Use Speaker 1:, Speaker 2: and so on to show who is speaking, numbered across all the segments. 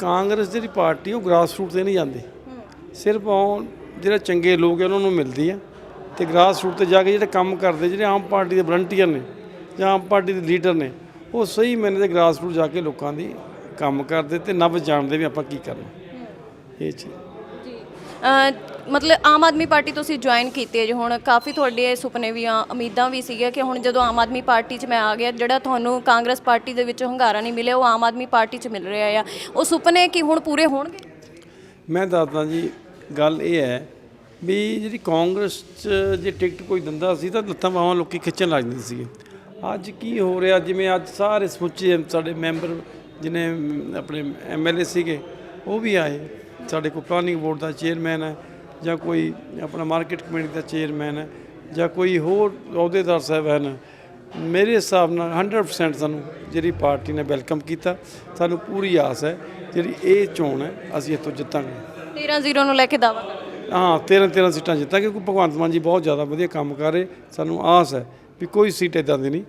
Speaker 1: ਕਾਂਗਰਸ ਜਿਹੜੀ ਪਾਰਟੀ ਉਹ grass root ਤੇ ਨਹੀਂ ਜਾਂਦੀ। ਸਿਰਫ ਉਹ ਜਿਹੜੇ ਚੰਗੇ ਲੋਕ ਆ ਉਹਨਾਂ ਨੂੰ ਮਿਲਦੀ ਆ। ਤੇ ਗ੍ਰਾਸ ਰੂਟ ਤੇ ਜਾ ਕੇ ਜਿਹੜੇ ਕੰਮ ਕਰਦੇ ਜਿਹੜੇ ਆਮ ਪਾਰਟੀ ਦੇ ਵਲੰਟੀਅਰ ਨੇ ਜਾਂ ਆਮ ਪਾਰਟੀ ਦੇ ਲੀਡਰ ਨੇ ਉਹ ਸਹੀ ਮੈਨੇ ਤੇ ਗ੍ਰਾਸ ਰੂਟ ਜਾ ਕੇ ਲੋਕਾਂ ਦੀ ਕੰਮ ਕਰਦੇ ਤੇ ਨਬਜ਼ ਜਾਣਦੇ ਵੀ ਆਪਾਂ ਕੀ ਕਰਨਾ। ਇਹ ਚੀਜ਼
Speaker 2: ਜੀ। ਮਤਲਬ ਆਮ ਆਦਮੀ ਪਾਰਟੀ ਤੁਸੀਂ ਜੁਆਇਨ ਕੀਤੀ ਹੈ ਜੀ। ਹੁਣ ਕਾਫੀ ਤੁਹਾਡੇ ਸੁਪਨੇ ਵੀ ਆ, ਉਮੀਦਾਂ ਵੀ ਸੀਗੀਆਂ ਕਿ ਹੁਣ ਜਦੋਂ ਆਮ ਆਦਮੀ ਪਾਰਟੀ 'ਚ ਮੈਂ ਆ ਗਿਆ, ਜਿਹੜਾ ਤੁਹਾਨੂੰ ਕਾਂਗਰਸ ਪਾਰਟੀ ਦੇ ਵਿੱਚ ਹੰਗਾਰਾ ਨਹੀਂ ਮਿਲਿਆ, ਉਹ ਆਮ ਆਦਮੀ ਪਾਰਟੀ 'ਚ ਮਿਲ ਰਿਹਾ ਆ। ਉਹ ਸੁਪਨੇ ਕੀ ਹੁਣ ਪੂਰੇ ਹੋਣਗੇ?
Speaker 1: ਮੈਂ ਦੱਸਦਾ ਜੀ, ਗੱਲ ਇਹ ਹੈ ਵੀ ਜਿਹੜੀ ਕਾਂਗਰਸ 'ਚ ਜੇ ਟਿਕਟ ਕੋਈ ਦਿੰਦਾ ਸੀ ਤਾਂ ਲੱਤਾਂ ਬਾਹਾਂ ਲੋਕੀ ਖਿੱਚਣ ਲੱਗ ਜਾਂਦੇ ਸੀਗੇ। ਅੱਜ ਕੀ ਹੋ ਰਿਹਾ? ਜਿਵੇਂ ਅੱਜ ਸਾਰੇ ਸਮੁੱਚੇ ਸਾਡੇ ਮੈਂਬਰ ਜਿਹਨੇ ਆਪਣੇ ਐਮਐਲਏ ਸੀਗੇ, ਉਹ ਵੀ ਆਏ। ਸਾਡੇ ਕੋਲ ਪਲਾਨਿੰਗ ਬੋਰਡ ਦਾ ਚੇਅਰਮੈਨ ਹੈ। ਜਾਂ ਕੋਈ ਆਪਣਾ ਮਾਰਕੀਟ ਕਮੇਟੀ ਦਾ ਚੇਅਰਮੈਨ ਹੈ ਜਾਂ ਕੋਈ ਹੋਰ ਅਹੁਦੇਦਾਰ ਸਾਹਿਬ ਹਨ ਮੇਰੇ ਹਿਸਾਬ ਨਾਲ 100% ਸਾਨੂੰ ਜਿਹੜੀ ਪਾਰਟੀ ਨੇ ਵੈਲਕਮ ਕੀਤਾ। ਸਾਨੂੰ ਪੂਰੀ ਆਸ ਹੈ ਜਿਹੜੀ ਇਹ ਚੋਣ ਹੈ ਅਸੀਂ ਇੱਥੋਂ ਜਿੱਤਾਂਗੇ।
Speaker 2: 13-0 ਨੂੰ ਲੈ ਕੇ ਦਾਵਾ
Speaker 1: ਹਾਂ 13 13 ਸੀਟਾਂ ਜਿੱਤਾਂਗੇ ਕਿਉਂਕਿ ਭਗਵੰਤ ਮਾਨ ਜੀ ਬਹੁਤ ਜ਼ਿਆਦਾ ਵਧੀਆ ਕੰਮ ਕਰ ਰਹੇ ਸਾਨੂੰ ਆਸ ਹੈ ਵੀ ਕੋਈ ਸੀਟ ਇਦਾਂ ਦੀ ਨਹੀਂ।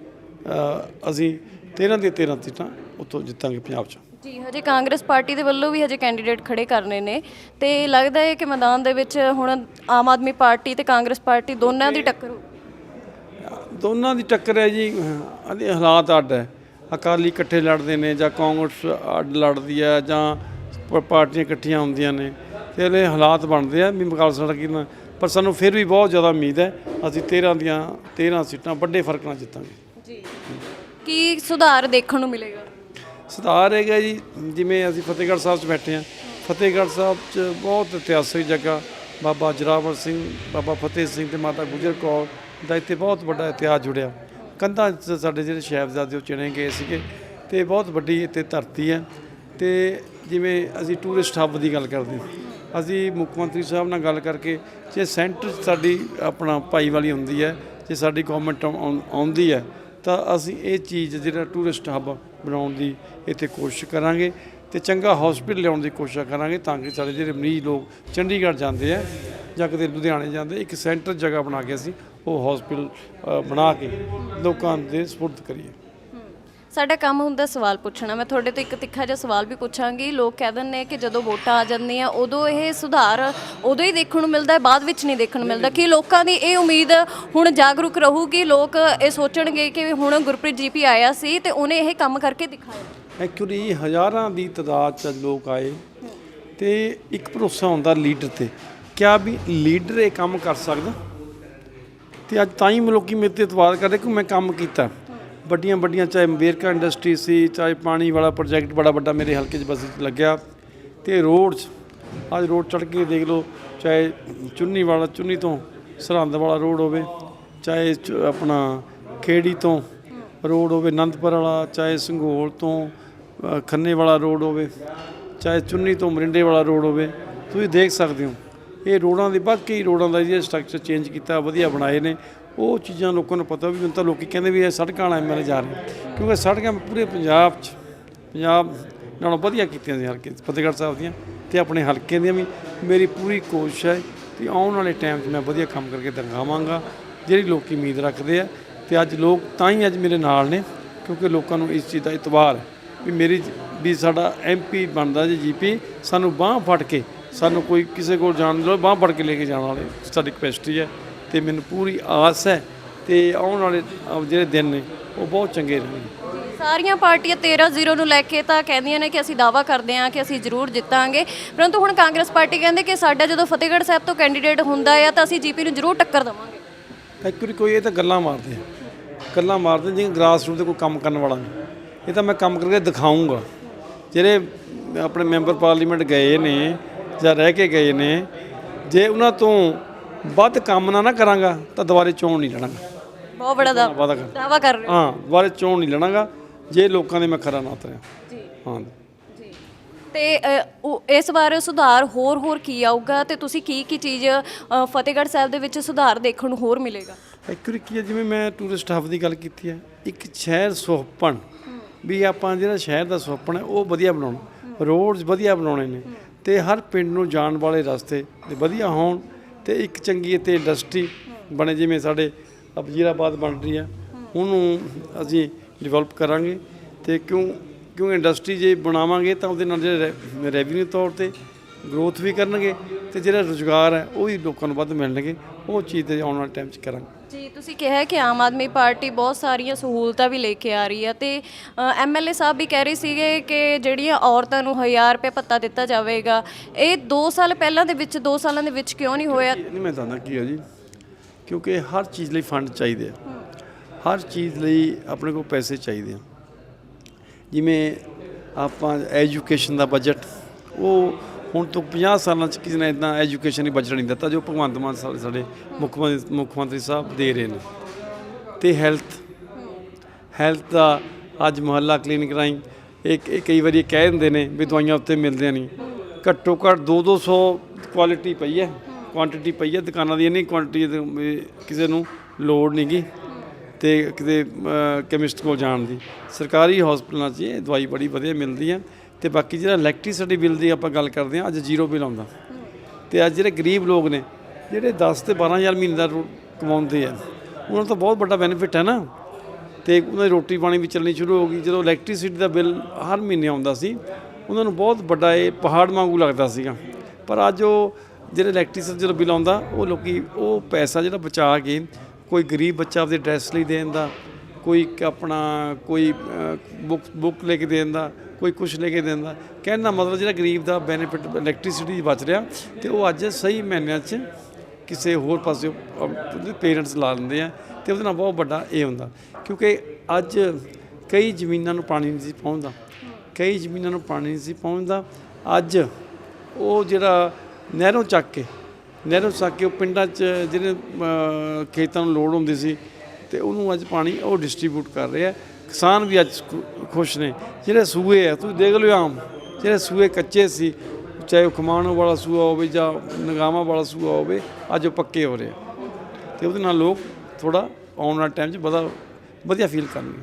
Speaker 1: ਅਸੀਂ 13 ਦੀਆਂ 13 ਸੀਟਾਂ ਉੱਥੋਂ ਜਿੱਤਾਂਗੇ ਪੰਜਾਬ 'ਚ।
Speaker 2: ਜੀ ਹਜੇ ਕਾਂਗਰਸ ਪਾਰਟੀ ਦੇ ਵੱਲੋਂ ਵੀ ਹਜੇ ਕੈਂਡੀਡੇਟ ਖੜੇ ਕਰਨੇ ਨੇ ਤੇ ਲੱਗਦਾ ਹੈ ਕਿ ਮੈਦਾਨ ਦੇ ਵਿੱਚ ਹੁਣ ਆਮ ਆਦਮੀ ਪਾਰਟੀ ਤੇ ਕਾਂਗਰਸ ਪਾਰਟੀ ਦੋਨਾਂ ਦੀ ਟੱਕਰ
Speaker 1: ਦੋਨਾਂ ਦੀ ਟੱਕਰ ਹੈ ਜੀ ਅਦੇ ਹਾਲਾਤ ਅੱਡ ਹੈ। ਅਕਾਲੀ ਇਕੱਠੇ ਲੜਦੇ ਨੇ ਜਾਂ ਕਾਂਗਰਸ ਅੱਡ ਲੜਦੀ ਹੈ ਜਾਂ ਪਾਰਟੀਆਂ ਇਕੱਠੀਆਂ ਹੁੰਦੀਆਂ ਨੇ। ਤੇ ਇਹਦੇ ਹਾਲਾਤ ਬਣਦੇ ਆ ਵੀ ਮੁਕਾਬਲਾ ਕਿੰਨਾ ਪਰ ਸਾਨੂੰ ਫਿਰ ਵੀ ਬਹੁਤ ਜ਼ਿਆਦਾ ਉਮੀਦ ਹੈ ਅਸੀਂ 13 ਦੀਆਂ 13 ਸੀਟਾਂ ਵੱਡੇ ਫ਼ਰਕ ਨਾਲ ਜਿੱਤਾਂਗੇ।
Speaker 2: ਜੀ। ਕੀ ਸੁਧਾਰ ਦੇਖਣ ਨੂੰ ਮਿਲੇਗਾ?
Speaker 1: ਸੁਧਾਰ ਹੈਗਾ ਜੀ, ਜਿਵੇਂ ਅਸੀਂ ਫਤਿਹਗੜ੍ਹ ਸਾਹਿਬ 'ਚ ਬੈਠੇ ਹਾਂ। ਫਤਿਹਗੜ੍ਹ ਸਾਹਿਬ 'ਚ ਬਹੁਤ ਇਤਿਹਾਸਿਕ ਜਗ੍ਹਾ, ਬਾਬਾ ਜਰਾਵਰ ਸਿੰਘ, ਬਾਬਾ ਫਤਿਹ ਸਿੰਘ ਤੇ ਮਾਤਾ ਗੁਜਰ ਕੌਰ ਦਾ ਇੱਥੇ ਬਹੁਤ ਵੱਡਾ ਇਤਿਹਾਸ ਜੁੜਿਆ। ਕੰਧਾਂ 'ਚ ਸਾਡੇ ਜਿਹੜੇ ਸਾਹਿਬਜ਼ਾਦੇ ਉਹ ਚਿਣੇ ਗਏ ਸੀਗੇ ਤੇ ਬਹੁਤ ਵੱਡੀ ਇੱਥੇ ਧਰਤੀ ਹੈ। ਤੇ ਜਿਵੇਂ ਅਸੀਂ ਟੂਰਿਸਟ ਹੱਬ ਦੀ ਗੱਲ ਕਰਦੇ ਅਸੀਂ ਮੁੱਖ ਮੰਤਰੀ ਸਾਹਿਬ ਨਾਲ ਗੱਲ ਕਰਕੇ ਜੇ ਸੈਂਟਰ 'ਚ ਸਾਡੀ ਆਪਣਾ ਭਾਈ ਵਾਲੀ ਹੁੰਦੀ ਹੈ, ਜੇ ਸਾਡੀ ਗਵਰਨਮੈਂਟ ਆਉਂਦੀ ਹੈ, ਤਾਂ ਅਸੀਂ ਇਹ ਚੀਜ਼ ਜਿਹੜਾ ਟੂਰਿਸਟ ਹੱਬ ਬਣਾਉਣ ਦੀ ਇੱਥੇ ਕੋਸ਼ਿਸ਼ ਕਰਾਂਗੇ ਤੇ ਚੰਗਾ ਹਸਪੀਟਲ ਲਿਆਉਣ ਦੀ ਕੋਸ਼ਿਸ਼ ਕਰਾਂਗੇ ਤਾਂ ਕਿ ਸਾਡੇ ਜਿਹੜੇ ਮਰੀਜ਼ ਲੋਕ ਚੰਡੀਗੜ੍ਹ ਜਾਂਦੇ ਆ ਜਾਂ ਕਿਤੇ ਲੁਧਿਆਣੇ ਜਾਂਦੇ, ਇੱਕ ਸੈਂਟਰ ਜਗ੍ਹਾ ਬਣਾ ਕੇ ਅਸੀਂ ਉਹ ਹਸਪੀਟਲ ਬਣਾ ਕੇ ਲੋਕਾਂ ਦੇ ਸਪੁਰਦ ਕਰੀਏ।
Speaker 2: ਸਾਡਾ ਕੰਮ ਹੁੰਦਾ ਸਵਾਲ ਪੁੱਛਣਾ। ਮੈਂ ਤੁਹਾਡੇ ਤੋਂ ਇੱਕ ਤਿੱਖਾ ਜਿਹਾ ਸਵਾਲ ਵੀ ਪੁੱਛਾਂਗੀ। ਲੋਕ ਕਹਿ ਦਿੰਦੇ ਨੇ ਕਿ ਜਦੋਂ ਵੋਟਾਂ ਆ ਜਾਂਦੀਆਂ ਉਦੋਂ ਇਹ ਸੁਧਾਰ ਉਦੋਂ ਹੀ ਦੇਖਣ ਨੂੰ ਮਿਲਦਾ ਹੈ ਬਾਅਦ ਵਿੱਚ ਨਹੀਂ ਦੇਖਣ ਨੂੰ ਮਿਲਦਾ। ਕਿ ਲੋਕਾਂ ਦੀ ਇਹ ਉਮੀਦ ਹੁਣ ਜਾਗਰੂਕ ਰਹੂਗੀ? ਲੋਕ ਇਹ ਸੋਚਣਗੇ ਕਿ ਹੁਣ ਗੁਰਪ੍ਰੀਤ ਜੀਪੀ ਆਇਆ ਸੀ ਤੇ ਉਹਨੇ ਇਹ ਕੰਮ ਕਰਕੇ ਦਿਖਾਇਆ।
Speaker 1: ਐਕਚੁਅਲੀ ਹਜ਼ਾਰਾਂ ਦੀ ਤਦਾਦ ਚ ਲੋਕ ਆਏ ਤੇ ਇੱਕ ਭਰੋਸਾ ਹੁੰਦਾ ਲੀਡਰ ਤੇ। ਕਿਆ ਵੀ ਲੀਡਰ ਇਹ ਕੰਮ ਕਰ ਸਕਦਾ? ਤੇ ਅੱਜ ਤਾਂ ਹੀ ਲੋਕੀ ਮੇਰੇ ਤੇ ਇਤਵਾਰ ਕਰਦੇ ਕਿ ਮੈਂ ਕੰਮ ਕੀਤਾ। ਵੱਡੀਆਂ ਵੱਡੀਆਂ ਚਾਹੇ ਵੇਰਕਾ ਇੰਡਸਟਰੀ ਸੀ, ਚਾਹੇ ਪਾਣੀ ਵਾਲਾ ਪ੍ਰੋਜੈਕਟ ਬੜਾ ਵੱਡਾ ਮੇਰੇ ਹਲਕੇ 'ਚ ਬਸੀ 'ਚ ਲੱਗਿਆ। ਤੇ ਰੋਡ 'ਚ, ਅੱਜ ਰੋਡ ਚੜ੍ਹ ਕੇ ਦੇਖ ਲਓ, ਚਾਹੇ ਚੁੰਨੀ ਵਾਲਾ, ਚੁੰਨੀ ਤੋਂ ਸਰਹੰਦ ਵਾਲਾ ਰੋਡ ਹੋਵੇ, ਚਾਹੇ ਚ- ਆਪਣਾ ਖੇੜੀ ਤੋਂ ਰੋਡ ਹੋਵੇ, ਅਨੰਦਪੁਰ ਵਾਲਾ, ਚਾਹੇ ਸੰਘੋਲ ਤੋਂ ਖੰਨੇ ਵਾਲਾ ਰੋਡ ਹੋਵੇ, ਚਾਹੇ ਚੁੰਨੀ ਤੋਂ ਮਰਿੰਡੇ ਵਾਲਾ ਰੋਡ ਹੋਵੇ, ਤੁਸੀਂ ਦੇਖ ਸਕਦੇ ਹੋ। ਇਹ ਰੋਡਾਂ ਦੇ ਬਾਕੀ ਰੋਡਾਂ ਦਾ ਜਿਹੜਾ ਸਟਰਕਚਰ ਚੇਂਜ ਕੀਤਾ, ਵਧੀਆ ਬਣਾਏ ਨੇ। ਉਹ ਚੀਜ਼ਾਂ ਲੋਕਾਂ ਨੂੰ ਪਤਾ ਵੀ ਹੁਣ ਤਾਂ ਲੋਕੀ ਕਹਿੰਦੇ ਵੀ ਇਹ ਸੜਕਾਂ ਵਾਲਾ ਐਮਐਲਏ ਜਾ ਰਹੇ ਕਿਉਂਕਿ ਸੜਕਾਂ ਪੂਰੇ ਪੰਜਾਬ 'ਚ, ਪੰਜਾਬ ਨਾਲੋਂ ਵਧੀਆ ਕੀਤੀਆਂ ਸੀ ਹਲਕੇ, ਫਤਿਹਗੜ੍ਹ ਸਾਹਿਬ ਦੀਆਂ ਤੇ ਆਪਣੇ ਹਲਕੇ ਦੀਆਂ ਵੀ। ਮੇਰੀ ਪੂਰੀ ਕੋਸ਼ਿਸ਼ ਹੈ ਕਿ ਆਉਣ ਵਾਲੇ ਟਾਈਮ 'ਚ ਮੈਂ ਵਧੀਆ ਕੰਮ ਕਰਕੇ ਦਿਖਾਵਾਂਗਾ, ਜਿਹੜੀ ਲੋਕੀ ਉਮੀਦ ਰੱਖਦੇ ਆ। ਤੇ ਅੱਜ ਲੋਕ ਤਾਂ ਹੀ ਅੱਜ ਮੇਰੇ ਨਾਲ ਨੇ, ਕਿਉਂਕਿ ਲੋਕਾਂ ਨੂੰ ਇਸ ਚੀਜ਼ ਦਾ ਇਤਬਾਰ ਹੈ ਵੀ ਮੇਰੀ, ਵੀ ਸਾਡਾ ਐਮਪੀ ਬਣਦਾ ਜੀ ਜੀਪੀ ਸਾਨੂੰ ਬਾਹ ਫੜ ਕੇ ਸਾਨੂੰ ਕੋਈ ਕਿਸੇ ਕੋਲ ਜਾਣ ਦੀ ਲੋੜ ਬਾਹ ਫੜ ਕੇ ਲੈ ਕੇ ਜਾਣ ਵਾਲੇ ਸਾਡੀ ਕਪੈਸਿਟੀ ਹੈ। ਤੇ ਮੈਨੂੰ ਪੂਰੀ ਆਸ ਹੈ ਤੇ ਆਉਣ ਵਾਲੇ ਜਿਹੜੇ ਦਿਨ ਨੇ ਉਹ ਬਹੁਤ ਚੰਗੇ ਰਹਿਣਗੇ।
Speaker 2: ਸਾਰੀਆਂ ਪਾਰਟੀਆਂ 13-0 ਨੂੰ ਲੈ ਕੇ ਤਾਂ ਕਹਿੰਦੀਆਂ ਨੇ ਕਿ ਅਸੀਂ ਦਾਵਾ ਕਰਦੇ ਹਾਂ ਕਿ ਅਸੀਂ ਜ਼ਰੂਰ ਜਿੱਤਾਂਗੇ। ਪਰੰਤੂ ਹੁਣ ਕਾਂਗਰਸ ਪਾਰਟੀ ਕਹਿੰਦੇ ਕਿ ਸਾਡਾ ਜਦੋਂ ਫਤਿਹਗੜ੍ਹ ਸਾਹਿਬ ਤੋਂ ਕੈਂਡੀਡੇਟ ਹੁੰਦਾ ਆ ਤਾਂ ਅਸੀਂ ਜੀਪੀ ਨੂੰ ਜ਼ਰੂਰ ਟੱਕਰ ਦੇਵਾਂਗੇ।
Speaker 1: ਐਕਚੁਅਲੀ ਕੋਈ ਇਹ ਤਾਂ ਗੱਲਾਂ ਮਾਰਦੇ ਆ। ਗੱਲਾਂ ਮਾਰਦੇ ਜਿਵੇਂ ਗ੍ਰਾਸ ਰੂਟ ਤੇ ਕੋਈ ਕੰਮ ਕਰਨ ਵਾਲਾ ਨਹੀਂ। ਇਹ ਤਾਂ ਮੈਂ ਕੰਮ ਕਰਕੇ ਦਿਖਾਊਂਗਾ। ਜਿਹੜੇ ਆਪਣੇ ਮੈਂਬਰ ਪਾਰਲੀਮੈਂਟ ਗਏ ਨੇ ਜਾਂ ਰਹਿ ਕੇ ਗਏ ਨੇ ਜੇ ਉਹਨਾਂ ਤੋਂ ਵੱਧ ਕੰਮ ਨਾ ਨਾ ਕਰਾਂਗਾ ਤਾਂ ਦੁਬਾਰੇ ਚੋਣ ਨਹੀਂ ਲੜਾਂਗਾ।
Speaker 2: ਬਹੁਤ ਬੜਾ ਦਾ
Speaker 1: ਵਾਦਾ ਕਰ
Speaker 2: ਦਾਵਾ ਕਰ ਰਹੇ ਹੋ।
Speaker 1: ਹਾਂ ਦੁਬਾਰੇ ਚੋਣ ਨਹੀਂ ਲੜਾਂਗਾ ਜੇ ਲੋਕਾਂ ਦੇ ਮੈਂ ਖਰਾ ਨਾ ਉਤਰਿਆ।
Speaker 2: ਜੀ।
Speaker 1: ਹਾਂ।
Speaker 2: ਜੀ। ਤੇ ਅ, ਉਹ ਇਸ ਵਾਰ ਸੁਧਾਰ ਹੋਰ ਹੋਰ ਕੀ ਆਊਗਾ ਤੇ ਤੁਸੀਂ ਕੀ ਕੀ ਚੀਜ਼ ਅ, ਫਤਿਹਗੜ੍ਹ ਸਾਹਿਬ ਦੇ ਵਿੱਚ ਸੁਧਾਰ ਦੇਖਣ ਨੂੰ ਹੋਰ ਮਿਲੇਗਾ?
Speaker 1: ਐਕਚੁਅਲੀ ਕੀ ਹੈ ਜਿਵੇਂ ਮੈਂ ਟੂਰਿਸਟ ਹੱਬ ਦੀ ਗੱਲ ਕੀਤੀ ਹੈ ਇੱਕ ਸ਼ਹਿਰ ਸੁਹੱਪਣ ਵੀ ਆਪਾਂ ਜਿਹੜਾ ਸ਼ਹਿਰ ਦਾ ਸੁਹੱਪਣ ਹੈ ਉਹ ਵਧੀਆ ਬਣਾਉਣਾ। ਰੋਡਸ ਵਧੀਆ ਬਣਾਉਣੇ ਨੇ। ਤੇ ਹਰ ਪਿੰਡ ਨੂੰ ਜਾਣ ਵਾਲੇ ਰਸਤੇ ਤੇ ਵਧੀਆ ਹੋਣ ਤੇ ਇੱਕ ਚੰਗੀ ਇੱਥੇ ਇੰਡਸਟਰੀ ਬਣੇ ਜਿਵੇਂ ਸਾਡੇ ਵਜ਼ੀਰਾਬਾਦ ਬਣ ਰਹੀ ਹੈ ਉਹਨੂੰ ਅਸੀਂ ਡਿਵੈਲਪ ਕਰਾਂਗੇ ਤੇ ਕਿਉਂ ਕਿਉਂ ਇੰਡਸਟਰੀ ਜੇ ਬਣਾਵਾਂਗੇ ਤਾਂ ਉਹਦੇ ਨਾਲ ਜਿਹੜੇ ਰੈਵਨਿਊ ਤੌਰ ਤੇ ਗਰੋਥ ਵੀ ਕਰਨਗੇ ਤੇ ਜਿਹੜਾ ਰੋਜ਼ਗਾਰ ਹੈ ਉਹ ਵੀ ਲੋਕਾਂ ਨੂੰ ਵੱਧ ਮਿਲਣਗੇ। ਉਹ ਚੀਜ਼ ਤੇ ਆਉਣ ਵਾਲੇ ਟਾਈਮ 'ਚ ਕਰਾਂਗੇ।
Speaker 2: ਜੀ ਤੁਸੀਂ ਕਿਹਾ ਕਿ ਆਮ ਆਦਮੀ ਪਾਰਟੀ ਬਹੁਤ ਸਾਰੀਆਂ ਸਹੂਲਤਾਂ ਵੀ ਲੈ ਕੇ ਆ ਰਹੀ ਹੈ ਤੇ ਐਮਐਲਏ ਸਾਹਿਬ ਵੀ ਕਹਿ ਰਹੇ ਸੀਗੇ ਕਿ ਜਿਹੜੀਆਂ ਔਰਤਾਂ ਨੂੰ 1000 ਰੁਪਏ ਭੱਤਾ ਦਿੱਤਾ ਜਾਵੇਗਾ ਇਹ 2 ਸਾਲ ਪਹਿਲਾਂ ਦੇ ਵਿੱਚ 2 ਸਾਲਾਂ ਦੇ ਵਿੱਚ ਕਿਉਂ ਨਹੀਂ ਹੋਇਆ?
Speaker 1: ਨਹੀਂ ਮੈਂ ਦੱਸਦਾ ਕੀ ਹੈ ਜੀ। ਕਿਉਂਕਿ ਹਰ ਚੀਜ਼ ਲਈ ਫੰਡ ਚਾਹੀਦੇ ਆ। ਹਰ ਚੀਜ਼ ਲਈ ਆਪਣੇ ਕੋਲ ਪੈਸੇ ਚਾਹੀਦੇ ਆ। ਜਿਵੇਂ ਆਪਾਂ ਐਜੂਕੇਸ਼ਨ ਦਾ ਬਜਟ ਉਹ ਹੁਣ ਤੋਂ 50 ਸਾਲਾਂ ਚ ਕਿਸੇ ਨੇ ਇਦਾਂ ਐਜੂਕੇਸ਼ਨ ਦੀ ਬਜਟ ਨਹੀਂ ਦਿੱਤਾ ਜੋ ਭਗਵੰਤ ਮਾਨ ਸਾਹਿਬ ਸਾਡੇ ਮੁੱਖ ਮੰਤਰੀ ਮੁੱਖ ਮੰਤਰੀ ਸਾਹਿਬ ਦੇ ਰਹੇ ਨੇ। ਤੇ ਹੈਲਥ ਹੈਲਥ ਦਾ ਅੱਜ ਮੁਹੱਲਾ ਕਲੀਨਿਕ ਰਾਹੀਂ ਇੱਕ ਇਹ ਕਈ ਵਾਰੀ ਇਹ ਕਹਿ ਦਿੰਦੇ ਨੇ ਵੀ ਦਵਾਈਆਂ ਉੱਤੇ ਮਿਲਦੀਆਂ ਨਹੀਂ। ਘੱਟੋ ਘੱਟ 2-200 ਕੁਆਲਿਟੀ ਪਈ ਹੈ। ਕੁਆਂਟੀਟੀ ਪਈ ਹੈ। ਦੁਕਾਨਾਂ ਦੀ ਇੰਨੀ ਕੁਆਂਟੀਟੀ ਕਿਸੇ ਨੂੰ ਲੋੜ ਨਹੀਂਗੀ ਤੇ ਕਿਤੇ ਕੈਮਿਸਟ ਕੋਲ ਜਾਣ ਦੀ। ਸਰਕਾਰੀ ਹਸਪਤਾਲਾਂ 'ਚ ਇਹ ਦਵਾਈ ਬੜੀ ਵਧੀਆ ਮਿਲਦੀ ਹੈ ਤੇ ਬਾਕੀ ਜਿਹੜਾ ਇਲੈਕਟ੍ਰਿਸਿਟੀ ਬਿੱਲ ਦੀ ਆਪਾਂ ਗੱਲ ਕਰਦੇ ਹਾਂ, ਅੱਜ ਜ਼ੀਰੋ ਬਿੱਲ ਆਉਂਦਾ। ਤੇ ਅੱਜ ਜਿਹੜੇ ਗਰੀਬ ਲੋਕ ਨੇ, ਜਿਹੜੇ 10 ਤੇ 12000 ਮਹੀਨੇ ਦਾ ਰੋ- ਕਮਾਉਂਦੇ ਆ, ਉਹਨਾਂ ਨੂੰ ਤਾਂ ਬਹੁਤ ਵੱਡਾ ਬੈਨੀਫਿਟ ਹੈ ਨਾ। ਤੇ ਉਹਨਾਂ ਦੀ ਰੋਟੀ ਪਾਣੀ ਵੀ ਚੱਲਣੀ ਸ਼ੁਰੂ ਹੋ ਗਈ। ਜਦੋਂ ਇਲੈਕਟ੍ਰਿਸਿਟੀ ਦਾ ਬਿੱਲ ਹਰ ਮਹੀਨੇ ਆਉਂਦਾ ਸੀ, ਉਹਨਾਂ ਨੂੰ ਬਹੁਤ ਵੱਡਾ ਇਹ ਪਹਾੜ ਵਾਂਗੂ ਲੱਗਦਾ ਸੀਗਾ। ਪਰ ਅੱਜ ਉਹ ਜਿਹੜੇ ਇਲੈਕਟ੍ਰਿਸਿਟੀ ਜਦੋਂ ਬਿੱਲ ਆਉਂਦਾ, ਉਹ ਲੋਕੀ, ਉਹ ਪੈਸਾ ਜਿਹੜਾ ਬਚਾ ਕੇ ਕੋਈ ਗਰੀਬ ਬੱਚਾ ਆਪਦੇ ਡਰੈਸ ਲਈ ਦੇਣ ਦਾ, ਕੋਈ ਆਪਣਾ, ਕੋਈ ਬੁੱਕ ਬੁੱਕ ਲੈ ਕੇ ਦੇਣ ਦਾ ਕੋਈ ਕੁਝ ਲੈ ਕੇ ਦਿੰਦਾ। ਕਹਿਣ ਦਾ ਮਤਲਬ ਜਿਹੜਾ ਗਰੀਬ ਦਾ ਬੈਨੀਫਿਟ ਇਲੈਕਟ੍ਰਿਸਿਟੀ ਬਚ ਰਿਹਾ ਤੇ ਉਹ ਅੱਜ ਸਹੀ ਮਹੀਨਿਆਂ 'ਚ ਕਿਸੇ ਹੋਰ ਪਾਸੇ ਪੇਰੈਂਟਸ ਲਾ ਲੈਂਦੇ ਆ ਤੇ ਉਹਦੇ ਨਾਲ ਬਹੁਤ ਵੱਡਾ ਇਹ ਹੁੰਦਾ। ਕਿਉਂਕਿ ਅੱਜ ਕਈ ਜ਼ਮੀਨਾਂ ਨੂੰ ਪਾਣੀ ਨਹੀਂ ਸੀ ਪਹੁੰਚਦਾ। ਕਈ ਜ਼ਮੀਨਾਂ ਨੂੰ ਪਾਣੀ ਨਹੀਂ ਸੀ ਪਹੁੰਚਦਾ। ਅੱਜ ਉਹ ਜਿਹੜਾ ਨਹਿਰੋਂ ਚੱਕ ਕੇ, ਨਹਿਰੋਂ ਚੱਕ ਕੇ ਉਹ ਪਿੰਡਾਂ 'ਚ ਜਿਹੜੇ ਖੇਤਾਂ ਨੂੰ ਲੋੜ ਹੁੰਦੀ ਸੀ ਤੇ ਉਹਨੂੰ ਅੱਜ ਪਾਣੀ ਉਹ ਡਿਸਟ੍ਰੀਬਿਊਟ ਕਰ ਰਿਹਾ। ਕਿਸਾਨ ਵੀ ਅੱਜ ਖੁ- ਖੁਸ਼ ਨੇ। ਜਿਹੜੇ ਸੂਏ ਆ ਤੁਸੀਂ ਦੇਖ ਲਿਓ ਆਮ। ਜਿਹੜੇ ਸੂਏ ਕੱਚੇ ਸੀ, ਚਾਹੇ ਉਹ ਖਮਾਣੋ ਵਾਲਾ ਸੂਆ ਹੋਵੇ ਜਾਂ ਨਗਾਮਾ ਵਾਲਾ ਸੂਆ ਹੋਵੇ, ਅੱਜ ਉਹ ਪੱਕੇ ਹੋ ਰਹੇ ਆ। ਤੇ ਉਹਦੇ ਨਾਲ ਲੋਕ ਥੋੜਾ ਆਉਣ ਵਾਲੇ ਟਾਈਮ 'ਚ ਬੜਾ ਵਧੀਆ ਫੀਲ ਕਰਨਗੇ।